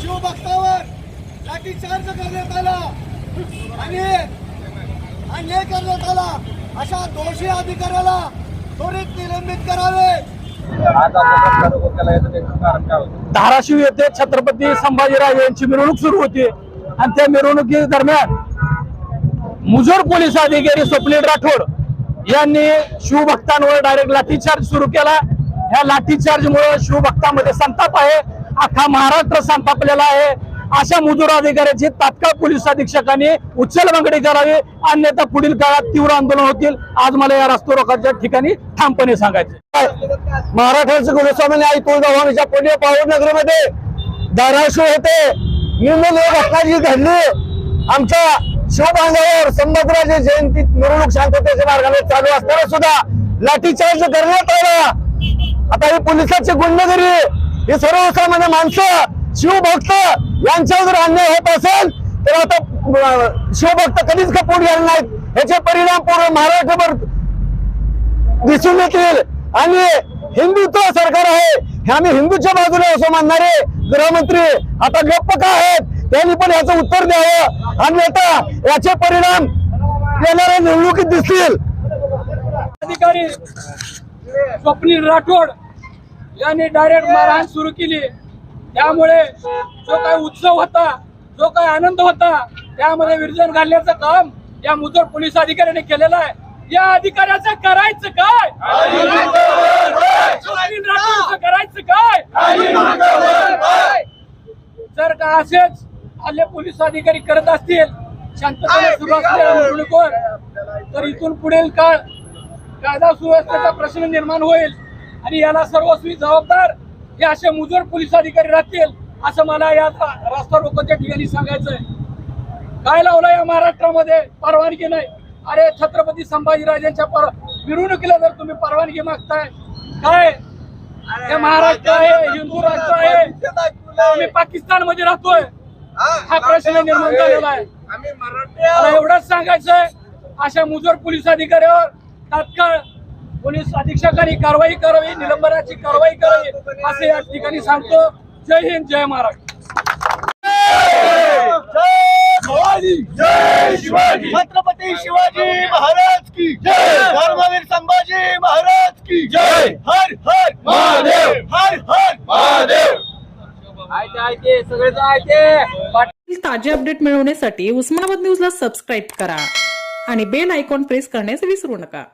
शिवभक्तावर लाठीचार्ज करण्यात आला. आणि अन्याय करण्यात आला. अशा दोषी अधिकाऱ्याला त्वरित निलंबित करावे. धाराशिव येथे छत्रपती संभाजीराजे यांची मिरवणूक सुरू होती. आणि त्या मिरवणुकी दरम्यान मुजोर पोलीस अधिकारी स्वप्नील राठोड यांनी शिवभक्तांवर डायरेक्ट लाठीचार्ज सुरू केला. ह्या लाठीचार्ज मुळे शिवभक्तांमध्ये संताप आहे. अख्खा महाराष्ट्र संतापलेला आहे. अशा मुजोर अधिकाऱ्याची तात्काळ पोलीस अधीक्षकांनी उचल मागणी करावी. अन्यथा पुढील काळात तीव्र आंदोलन होतील. आज मला या रस्ता रोखाच्या ठिकाणी ठामपणे सांगायचे. महाराष्ट्राचे कुलस्वामी आई तुळजाभवानीच्या पुणे पावनगरमध्ये धाराशिव होते. निम्न घटना जी घडली आमच्या शिवबांधावर संभाजीराजे जयंती मिरवणूक शांततेच्या मार्गाने चालू असताना सुद्धा लाठीचार्ज करण्यात आला. आता ही पोलिसाची गुंडगिरी हे सर्वसामान्य माणसं शिवभक्त यांच्यावर जर अन्याय होत असेल तर आता शिवभक्त कधीच कपूर येणार नाहीत. याचे परिणाम पूर्ण महाराष्ट्रभर दिसून येतील. आणि हिंदुत्व सरकार आहे. हे आम्ही हिंदूच्या बाजूने असं मानणारे गृहमंत्री आता गप्प का आहेत? त्यांनी पण याचं उत्तर द्यावं. आणि आता याचे परिणाम येणाऱ्या निवडणुकीत दिसतील. अधिकारी स्वप्नील राठोड यांनी डायरेक्ट मारहाण सुरू केली. त्यामुळे जो काही उत्सव होता जो काही आनंद होता त्यामध्ये विरजन घालण्याचं काम या मुजोर पोलीस अधिकाऱ्याने केलेलं आहे. या अधिकाऱ्याचं करायचं काय? करायचं काय? जर का असेच हल्ले पोलीस अधिकारी करत असतील शांततेने सुरू असलेल्या तर इथून पुढील काळ कायदा सुव्यवस्थेचा प्रश्न निर्माण होईल. आणि याला सर्वस्वी जबाबदार हे असे मुजोर पोलीस अधिकारी राहतील असं मला या रस्ता रोकोच्या ठिकाणी सांगायचंय. काय लावलं या महाराष्ट्रामध्ये? परवानगी नाही. अरे छत्रपती संभाजीराजांच्या पर मिरवणुकीला जर तुम्ही परवानगी मागताय काय? हे महाराष्ट्र आहे हिंदू राष्ट्र आहे. आम्ही पाकिस्तानमध्ये राहतोय. हा प्रश्न निर्माण झालेला आहे. मला एवढंच सांगायचंय अशा मुजोर पोलीस अधिकाऱ्यावर तात्काळ पोलीस अधीक्षकांनी कारवाई करावी निलंबनाची कारवाई करावी असे या ठिकाणी सांगतो. जय हिंद जय महाराष्ट्र. छत्रपती शिवाजी महाराज की जय. धर्मवीर संभाजी महाराज की जय. हर हर महादेव. हर हर. महादेव. ताजे अपडेट मिळवण्यासाठी उस्मानाबाद न्यूजला सबस्क्राईब करा आणि बेल आयकॉन प्रेस करण्यास विसरू नका.